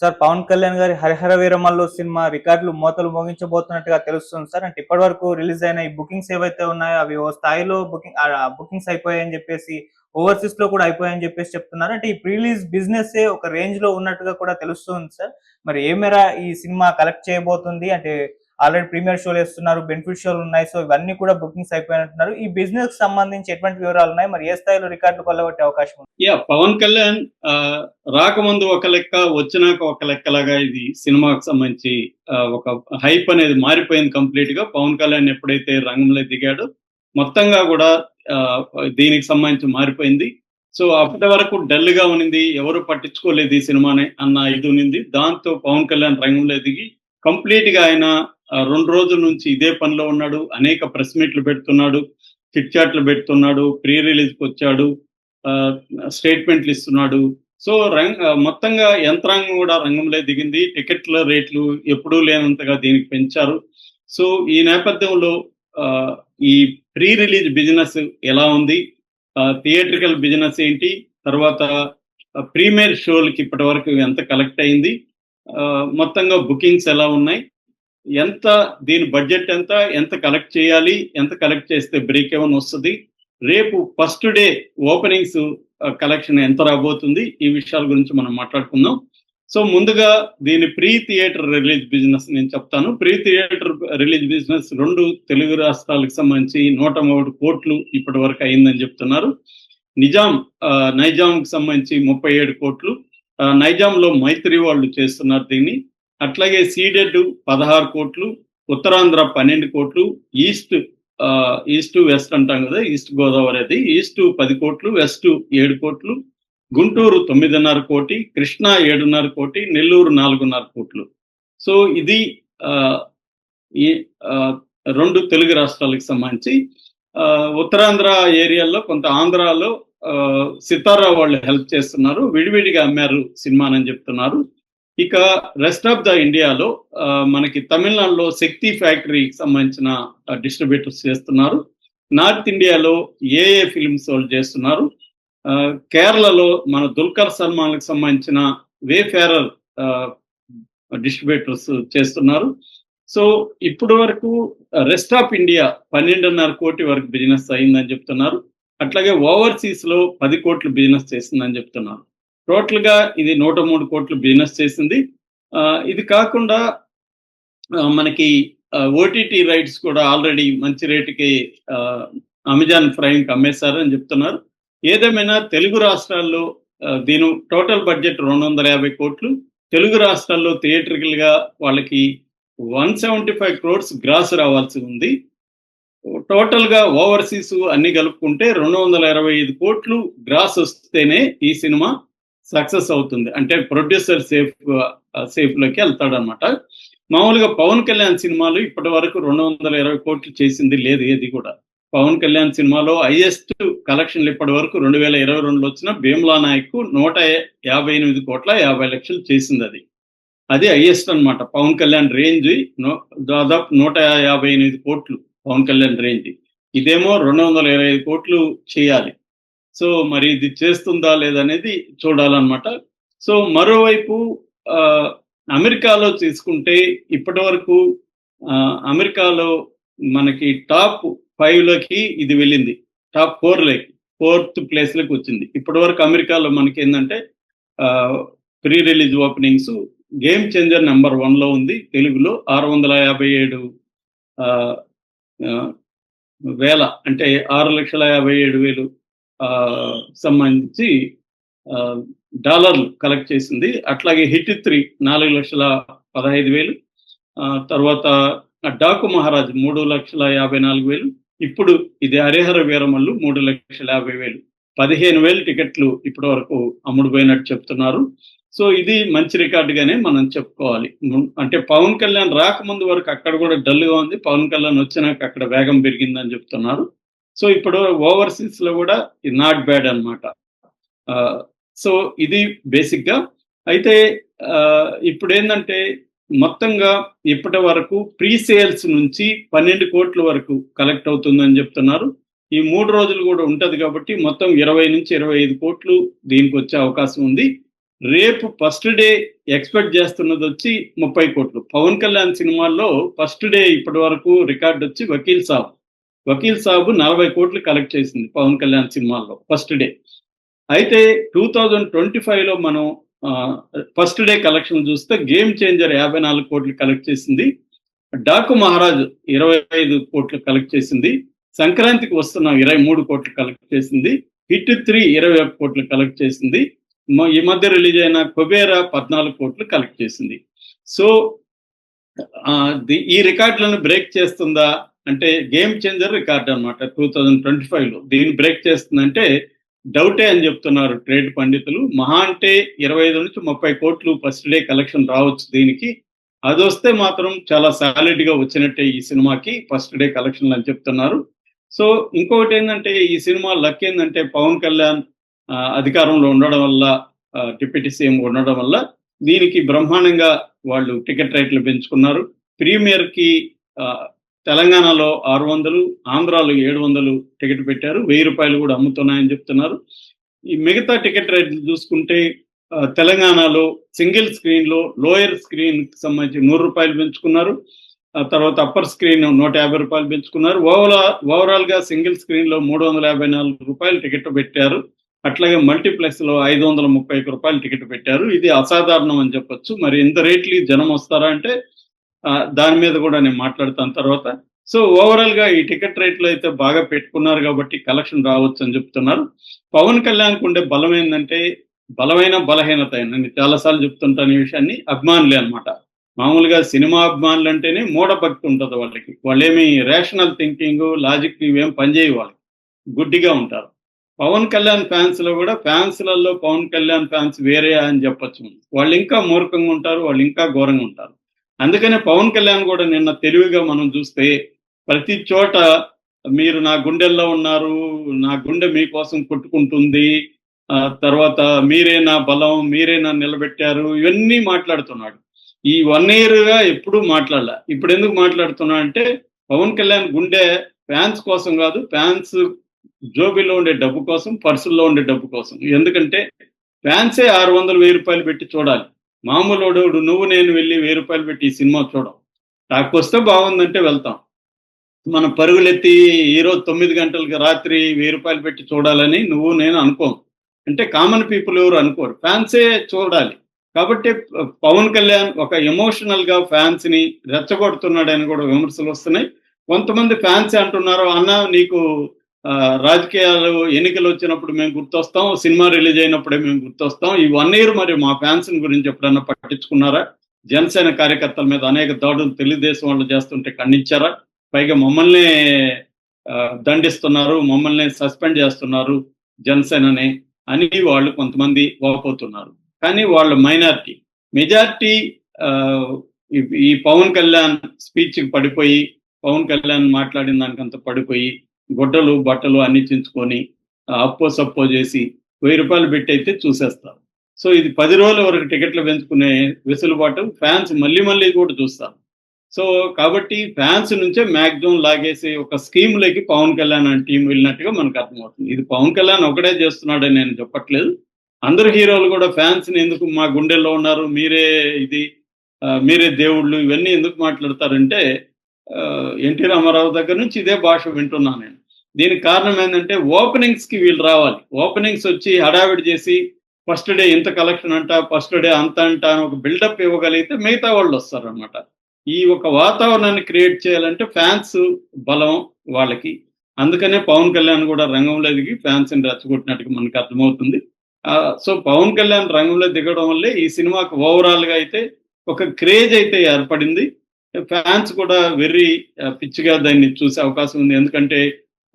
Sir Pawan Kalyan గారి Harihara Veeramallu cinema రికార్డులు మోతలు మోగించబోతున్నట్టుగా తెలుస్తుంది సార్. అంటే ఇప్పటి వరకు రిలీజ్ అయిన ఈ బుకింగ్స్ ఏవైతే ఉన్నాయో అవి ఓ స్థాయిలో బుకింగ్ బుకింగ్స్ అయిపోయాయని చెప్పేసి ఓవర్సీస్లో కూడా అయిపోయాయని చెప్పేసి చెప్తున్నారు. అంటే ఈ ప్రీలీజ్ బిజినెస్ ఒక రేంజ్లో ఉన్నట్టుగా కూడా తెలుస్తుంది సార్. మరి ఏ మేర ఈ సినిమా కలెక్ట్ చేయబోతుంది? అంటే ఆల్రెడీ ప్రీమియర్ షోలు వేస్తున్నారు బెనిఫిట్ షోలు ఉన్నాయి. సో ఇవన్నీ కూడా బుకింగ్స్ అయిపోయినట్టున్నారు. ఈ బిజినెస్ సంబంధించి ఎటువంటి వివరాలు ఉన్నాయి? మరి ఏ స్థాయిలో రికార్డులు కొల్లగొట్టే అవకాశం ఉంది? యా పవన్ కళ్యాణ్ ఆ, రాకముందు ఒక లెక్క వచ్చినాక ఒక లెక్కలాగా ఇది సినిమాకు సంబంధించి ఒక హైప్ అనేది మారిపోయింది కంప్లీట్గా. పవన్ కళ్యాణ్ ఎప్పుడైతే రంగంలో దిగాడో మొత్తంగా కూడా దీనికి సంబంధించి మారిపోయింది. సో అప్పటి వరకు డల్గా ఉన్నింది ఎవరు పట్టించుకోలేదు ఈ సినిమాని అన్న ఇది ఉన్నింది. దాంతో పవన్ కళ్యాణ్ రంగంలో దిగి కంప్లీట్గా ఆయన రెండు రోజుల నుంచి ఇదే పనిలో ఉన్నాడు అనేక ప్రెస్ మీట్లు పెడుతున్నాడు చిట్ చాట్లు పెడుతున్నాడు ప్రీ రిలీజ్కి వచ్చాడు ఆ, స్టేట్మెంట్లు ఇస్తున్నాడు. సో రంగ మొత్తంగా యంత్రాంగం కూడా రంగంలో దిగింది టికెట్ల రేట్లు ఎప్పుడూ లేనంతగా దీనికి పెంచారు. సో ఈ నేపథ్యంలో ఆ, ఈ ప్రీ రిలీజ్ బిజినెస్ ఎలా ఉంది థియేట్రికల్ బిజినెస్ ఏంటి తర్వాత ప్రీమియర్ షోలకి ఇప్పటి వరకు ఎంత కలెక్ట్ అయింది ఆ, మొత్తంగా బుకింగ్స్ ఎలా ఉన్నాయి ఎంత దీని బడ్జెట్ ఎంత ఎంత కలెక్ట్ చేయాలి ఎంత కలెక్ట్ చేస్తే బ్రేక్ ఏమైనా వస్తుంది రేపు ఫస్ట్ డే ఓపెనింగ్స్ కలెక్షన్ ఎంత రాబోతుంది ఈ విషయాల గురించి మనం మాట్లాడుకుందాం. సో ముందుగా దీని ప్రీ థియేటర్ రిలీజ్ బిజినెస్ నేను చెప్తాను. ప్రీ థియేటర్ రిలీజ్ బిజినెస్ రెండు తెలుగు రాష్ట్రాలకు సంబంధించి నూట మూడు కోట్లు ఇప్పటి వరకు అయిందని చెప్తున్నారు. నిజాం ఆ, నైజాంకి సంబంధించి ముప్పై ఏడు కోట్లు. నైజాంలో మైత్రి వాళ్ళు చేస్తున్నారు దీన్ని. అట్లాగే సీడెడ్ పదహారు కోట్లు ఉత్తరాంధ్ర పన్నెండు కోట్లు ఈస్ట్ ఆ, ఈస్ట్ వెస్ట్ అంటాం కదా ఈస్ట్ గోదావరి అది ఈస్ట్ పది కోట్లు వెస్ట్ ఏడు కోట్లు గుంటూరు తొమ్మిదిన్నర కోటి కృష్ణా ఏడున్నర కోటి నెల్లూరు నాలుగున్నర కోట్లు. సో ఇది ఆ, ఈ రెండు తెలుగు రాష్ట్రాలకు సంబంధించి ఆ, ఉత్తరాంధ్ర ఏరియాలో కొంత ఆంధ్రాలో ఆ, సితారా వాళ్ళు హెల్ప్ చేస్తున్నారు విడివిడిగా అమ్మారు సినిమానని చెప్తున్నారు. ఇక రెస్ట్ ఆఫ్ ద ఇండియాలో ఆ, మనకి తమిళనాడులో శక్తి ఫ్యాక్టరీకి సంబంధించిన డిస్ట్రిబ్యూటర్స్ చేస్తున్నారు. నార్త్ ఇండియాలో ఏఏ ఫిల్మ్స్ వాళ్ళు చేస్తున్నారు. ఆ, కేరళలో మన దుల్కర్ సల్మాన్కి సంబంధించిన వే ఫేరర్ డిస్ట్రిబ్యూటర్స్ చేస్తున్నారు. సో ఇప్పటి వరకు రెస్ట్ ఆఫ్ ఇండియా పన్నెండున్నర కోటి వరకు బిజినెస్ అయిందని చెప్తున్నారు. అట్లాగే ఓవర్సీస్లో పది కోట్లు బిజినెస్ చేసిందని చెప్తున్నారు. టోటల్గా ఇది నూట మూడు కోట్లు బిజినెస్ చేసింది. ఆ, ఇది కాకుండా మనకి ఓటీటీ రైట్స్ కూడా ఆల్రెడీ మంచి రేటుకి అమెజాన్ ప్రైమ్కి అమ్మేశారు అని చెప్తున్నారు. ఏదేమైనా తెలుగు రాష్ట్రాల్లో దీని టోటల్ బడ్జెట్ రెండు వందల యాభై కోట్లు. తెలుగు రాష్ట్రాల్లో థియేటర్కిల్గా వాళ్ళకి one seventy five crores gross రావాల్సి ఉంది. టోటల్గా ఓవర్సీస్ అన్ని కలుపుకుంటే రెండు వందల ఇరవై ఐదు కోట్లు గ్రాస్ వస్తేనే ఈ సినిమా సక్సెస్ అవుతుంది. అంటే ప్రొడ్యూసర్ సేఫ్ సేఫ్లోకి వెళ్తాడనమాట మామూలుగా పవన్ కళ్యాణ్ సినిమాలు ఇప్పటి వరకు రెండు వందల ఇరవై కోట్లు చేసింది లేదు ఏది కూడా. పవన్ కళ్యాణ్ సినిమాలో హైయెస్ట్ కలెక్షన్లు ఇప్పటి వరకు రెండు వేల ఇరవై రెండులో వచ్చిన భీమ్లా నాయక్ నూట యాభై ఎనిమిది కోట్ల యాభై లక్షలు చేసింది అది. అది హైయెస్ట్ అన్నమాట. పవన్ కళ్యాణ్ రేంజ్ దాదాపు నూట యాభై ఎనిమిది కోట్లు పవన్ కళ్యాణ్ రేంజ్. ఇదేమో రెండు వందల ఇరవై ఐదు కోట్లు చేయాలి. సో మరి ఇది చేస్తుందా లేదనేది చూడాలన్నమాట. సో మరోవైపు ఆ, అమెరికాలో తీసుకుంటే ఇప్పటి వరకు ఆ, అమెరికాలో మనకి టాప్ ఫైవ్లోకి ఇది వెళ్ళింది. టాప్ ఫోర్లోకి ఫోర్త్ ప్లేస్లోకి వచ్చింది. ఇప్పటి వరకు అమెరికాలో మనకి ఏంటంటే pre release openings game changer number వన్లో ఉంది తెలుగులో ఆరు వందల యాభై ఏడు ఆ, వేల అంటే ఆరు లక్షల యాభై ఏడు వేలు సంబంధించి ఆ, డాలర్లు కలెక్ట్ చేసింది. అట్లాగే హిట్ త్రీ నాలుగు లక్షల పదహైదు వేలు. ఆ, తర్వాత డాకు మహారాజ్ మూడు లక్షల యాభై నాలుగు వేలు. ఇప్పుడు ఇది హరిహర వీరమల్లు మూడు లక్షల యాభై వేలు. పదిహేను వేలు టికెట్లు ఇప్పటి వరకు అమ్ముడుపోయినట్టు చెప్తున్నారు. సో ఇది మంచి రికార్డుగానే మనం చెప్పుకోవాలి. అంటే పవన్ కళ్యాణ్ రాకముందు వరకు అక్కడ కూడా డల్గా ఉంది. పవన్ కళ్యాణ్ వచ్చినాక అక్కడ వేగం పెరిగిందని చెప్తున్నారు. సో ఇప్పుడు ఓవర్సీస్లో కూడా ఇది నాట్ బ్యాడ్ అనమాట సో ఇది బేసిక్గా. అయితే ఇప్పుడు ఏంటంటే మొత్తంగా ఇప్పటి వరకు ప్రీ సేల్స్ నుంచి పన్నెండు కోట్ల వరకు కలెక్ట్ అవుతుందని చెప్తున్నారు. ఈ మూడు రోజులు కూడా ఉంటుంది కాబట్టి మొత్తం ఇరవై నుంచి ఇరవై ఐదు కోట్లు దీనికి వచ్చే అవకాశం ఉంది. రేపు ఫస్ట్ డే ఎక్స్పెక్ట్ చేస్తున్నది వచ్చి ముప్పై కోట్లు. పవన్ కళ్యాణ్ సినిమాల్లో ఫస్ట్ డే ఇప్పటి వరకు రికార్డ్ వచ్చి వకీల్ సాబ్. వకీల్ సాబు నలభై కోట్లు కలెక్ట్ చేసింది పవన్ కళ్యాణ్ సినిమాల్లో ఫస్ట్ డే అయితే టూ థౌజండ్ ట్వంటీ ఫైవ్లో మనం ఫస్ట్ డే కలెక్షన్ చూస్తే గేమ్ చేంజర్ యాభై నాలుగు కోట్లు కలెక్ట్ చేసింది. డాకు మహారాజ్ ఇరవై ఐదు కోట్లు కలెక్ట్ చేసింది. సంక్రాంతికి వస్తున్న ఇరవై మూడు కోట్లు కలెక్ట్ చేసింది. హిట్ త్రీ ఇరవై ఒక్క కోట్లు కలెక్ట్ చేసింది. మ- ఈ మధ్య రిలీజ్ అయిన కుబేరా పద్నాలుగు కోట్లు కలెక్ట్ చేసింది. సో ది- ఈ రికార్డులను బ్రేక్ చేస్తుందా? అంటే గేమ్ చేంజర్ రికార్డ్ అనమాట టూ థౌజండ్ ట్వంటీ ఫైవ్లో దీన్ని బ్రేక్ చేస్తుందంటే డౌటే అని చెప్తున్నారు ట్రేడ్ పండితులు. మహా అంటే ఇరవై ఐదు నుంచి ముప్పై కోట్లు ఫస్ట్ డే కలెక్షన్ రావచ్చు దీనికి. అది వస్తే మాత్రం చాలా సాలిడ్గా వచ్చినట్టే ఈ సినిమాకి ఫస్ట్ డే కలెక్షన్లు అని చెప్తున్నారు. సో ఇంకొకటి ఏంటంటే ఈ సినిమా లక్ ఏంటంటే పవన్ కళ్యాణ్ ఆ, అధికారంలో ఉండడం వల్ల డిప్యూటీ సీఎం ఉండడం వల్ల దీనికి బ్రహ్మాండంగా వాళ్ళు టికెట్ రేట్లు పెంచుకున్నారు. ప్రీమియర్కి తెలంగాణలో ఆరు వందలు ఆంధ్రాలో ఏడు వందలు టికెట్ పెట్టారు. వెయ్యి రూపాయలు కూడా అమ్ముతున్నాయని చెప్తున్నారు. ఈ మిగతా టికెట్ రేట్లు చూసుకుంటే తెలంగాణలో సింగిల్ స్క్రీన్లో లోయర్ స్క్రీన్కి సంబంధించి నూరు రూపాయలు పెంచుకున్నారు. ఆ తర్వాత అప్పర్ స్క్రీన్ నూట యాభై రూపాయలు పెంచుకున్నారు. ఓవరాల్ ఓవరాల్గా సింగిల్ స్క్రీన్లో మూడు వందల యాభై నాలుగు రూపాయలు టికెట్ పెట్టారు. అట్లాగే మల్టీప్లెక్స్లో ఐదు వందల ముప్పై రూపాయలు టికెట్ పెట్టారు. ఇది అసాధారణం అని చెప్పొచ్చు. మరి ఇంత రేట్లు జనం వస్తారా అంటే దాని మీద కూడా నేను మాట్లాడతాను తర్వాత. సో ఓవరాల్గా ఈ టికెట్ రేట్లు అయితే బాగా పెట్టుకున్నారు కాబట్టి కలెక్షన్ రావచ్చు అని చెప్తున్నారు. పవన్ కళ్యాణ్ ఉండే బలం ఏంటంటే బలమైన బలహీనత నేను చాలాసార్లు చెప్తుంటాను ఈ విషయాన్ని అభిమానులే అన్నమాట. మామూలుగా సినిమా అభిమానులు అంటేనే మూఢభక్తి ఉంటుంది వాళ్ళకి. వాళ్ళేమి రేషనల్ థింకింగ్ లాజిక్ ఇవేం పనిచేయ వాళ్ళకి. గుడ్డిగా ఉంటారు. పవన్ కళ్యాణ్ ఫ్యాన్స్లో కూడా ఫ్యాన్స్లలో పవన్ కళ్యాణ్ ఫ్యాన్స్ వేరే అని చెప్పొచ్చు. వాళ్ళు ఇంకా మూర్ఖంగా ఉంటారు వాళ్ళు ఇంకా ఘోరంగా ఉంటారు. అందుకనే పవన్ కళ్యాణ్ కూడా నిన్న తెలివిగా మనం చూస్తే ప్రతి చోట మీరు నా గుండెల్లో ఉన్నారు నా గుండె మీకోసం కొట్టుకుంటుంది ఆ తర్వాత మీరే నా బలం మీరే నా నిలబెట్టారు ఇవన్నీ మాట్లాడుతున్నాడు. ఈ వన్ ఇయర్గా ఎప్పుడూ మాట్లాడలే. ఇప్పుడు ఎందుకు మాట్లాడుతున్నా అంటే పవన్ కళ్యాణ్ గుండె ఫ్యాన్స్ కోసం కాదు ఫ్యాన్స్ జోబీలో ఉండే డబ్బు కోసం పర్సుల్లో ఉండే డబ్బు కోసం. ఎందుకంటే ఫ్యాన్సే ఆరు వందలు వెయ్యి రూపాయలు పెట్టి చూడాలి. మామూలు నువ్వు నేను వెళ్ళి వెయ్యి రూపాయలు పెట్టి ఈ సినిమా చూడం. టాక్ వస్తే బాగుందంటే వెళ్తాం. మన పరుగులెత్తి ఈరోజు తొమ్మిది గంటలకి రాత్రి వెయ్యి రూపాయలు పెట్టి చూడాలని నువ్వు నేను అనుకో. అంటే కామన్ పీపుల్ ఎవరు అనుకోరు. ఫ్యాన్సే చూడాలి. కాబట్టి పవన్ కళ్యాణ్ ఒక ఎమోషనల్గా ఫ్యాన్స్ని రెచ్చగొడుతున్నాడని కూడా విమర్శలు వస్తున్నాయి కొంతమంది ఫ్యాన్స్ అంటున్నారు అన్న నీకు రాజకీయాలు ఎన్నికలు వచ్చినప్పుడు మేము గుర్తొస్తాం సినిమా రిలీజ్ అయినప్పుడే మేము గుర్తొస్తాం. ఈ వన్ ఇయర్ మరి మా ఫ్యాన్స్ గురించి ఎప్పుడన్నా పట్టించుకున్నారా? జనసేన కార్యకర్తల మీద అనేక దాడులు తెలుగుదేశం వాళ్ళు చేస్తుంటే ఖండించారా? పైగా మమ్మల్ని దండిస్తున్నారు మమ్మల్ని సస్పెండ్ చేస్తున్నారు జనసేనని అని వాళ్ళు కొంతమంది వాపోతున్నారు. కానీ వాళ్ళు మైనారిటీ మెజారిటీ ఈ పవన్ కళ్యాణ్ స్పీచ్ పడిపోయి పవన్ కళ్యాణ్ మాట్లాడిన దానికంత పడిపోయి గుడ్డలు బట్టలు అన్ని చించుకొని అప్పో సప్పో చేసి వెయ్యి రూపాయలు పెట్టి అయితే చూసేస్తారు సో ఇది పది రోజుల వరకు టికెట్లు పెంచుకునే వెసులుబాటు ఫ్యాన్స్ మళ్ళీ మళ్ళీ కూడా చూస్తారు సో కాబట్టి ఫ్యాన్స్ నుంచే మ్యాక్సిమం లాగేసి ఒక స్కీమ్లోకి పవన్ కళ్యాణ్ అనే టీం వెళ్ళినట్టుగా మనకు అర్థమవుతుంది. ఇది పవన్ కళ్యాణ్ ఒకటే చేస్తున్నాడని నేను చెప్పట్లేదు. అందరు హీరోలు కూడా ఫ్యాన్స్ని ఎందుకు మా గుండెల్లో ఉన్నారు మీరే ఇది మీరే దేవుళ్ళు ఇవన్నీ ఎందుకు మాట్లాడతారంటే ఎన్టీ రామారావు దగ్గర నుంచి ఇదే భాష వింటున్నాను నేను. దీనికి కారణం ఏంటంటే ఓపెనింగ్స్కి వీళ్ళు రావాలి. ఓపెనింగ్స్ వచ్చి హడావిడి చేసి ఫస్ట్ డే ఇంత కలెక్షన్ అంట ఫస్ట్ డే అంత అంట అని ఒక బిల్డప్ ఇవ్వగలిగితే మిగతా వాళ్ళు వస్తారనమాట ఈ ఒక వాతావరణాన్ని క్రియేట్ చేయాలంటే ఫ్యాన్స్ బలం వాళ్ళకి. అందుకనే పవన్ కళ్యాణ్ కూడా రంగంలో దిగి ఫ్యాన్స్ని రెచ్చగొట్టినట్టుగా మనకు అర్థమవుతుంది. సో పవన్ కళ్యాణ్ రంగంలో దిగడం వల్లే ఈ సినిమాకు ఓవరాల్గా అయితే ఒక క్రేజ్ అయితే ఏర్పడింది. ఫ్యాన్స్ కూడా వెర్రీ పిచ్చిగా దాన్ని చూసే అవకాశం ఉంది. ఎందుకంటే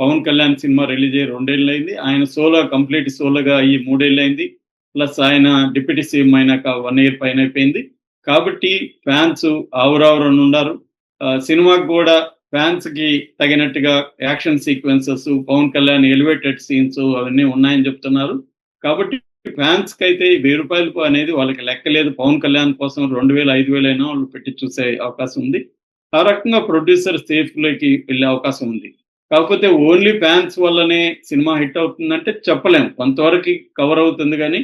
పవన్ కళ్యాణ్ సినిమా రిలీజ్ అయ్యి రెండేళ్ళు అయింది ఆయన సోలో కంప్లీట్ సోలోగా అయ్యి మూడేళ్ళు అయింది ప్లస్ ఆయన డిప్యూటీ సీఎం అయినాక వన్ ఇయర్ పైన అయిపోయింది. కాబట్టి ఫ్యాన్స్ ఆవురావురని ఉన్నారు. ఆ, సినిమాకి కూడా ఫ్యాన్స్కి తగినట్టుగా action sequences Pawan Kalyan elevated scenes అవన్నీ ఉన్నాయని చెప్తున్నారు. కాబట్టి ఫ్యాన్స్కి అయితే ఈ వెయ్యి రూపాయలు అనేది వాళ్ళకి లెక్కలేదు. పవన్ కళ్యాణ్ కోసం రెండు వేలు ఐదు వేలైనా వాళ్ళు పెట్టి చూసే అవకాశం ఉంది. ఆ రకంగా ప్రొడ్యూసర్ సేఫ్లోకి వెళ్ళే అవకాశం ఉంది. కాకపోతే ఓన్లీ ఫ్యాన్స్ వల్లనే సినిమా హిట్ అవుతుందంటే చెప్పలేము కొంతవరకు కవర్ అవుతుంది కానీ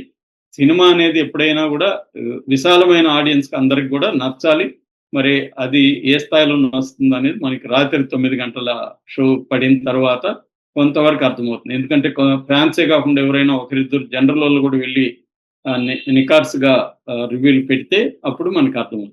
సినిమా అనేది ఎప్పుడైనా కూడా విశాలమైన ఆడియన్స్కి అందరికి కూడా నచ్చాలి. మరి అది ఏ స్థాయిలో నచ్చుతుంది అనేది మనకి రాత్రి తొమ్మిది గంటల షో పడిన తర్వాత కొంతవరకు అర్థమవుతుంది. ఎందుకంటే ఫ్యాన్సే కాకుండా ఎవరైనా ఒకరిద్దరు జనరల్ వాళ్ళు కూడా వెళ్ళి నికార్స్గా రివ్యూలు పెడితే అప్పుడు మనకు అర్థమవుతుంది.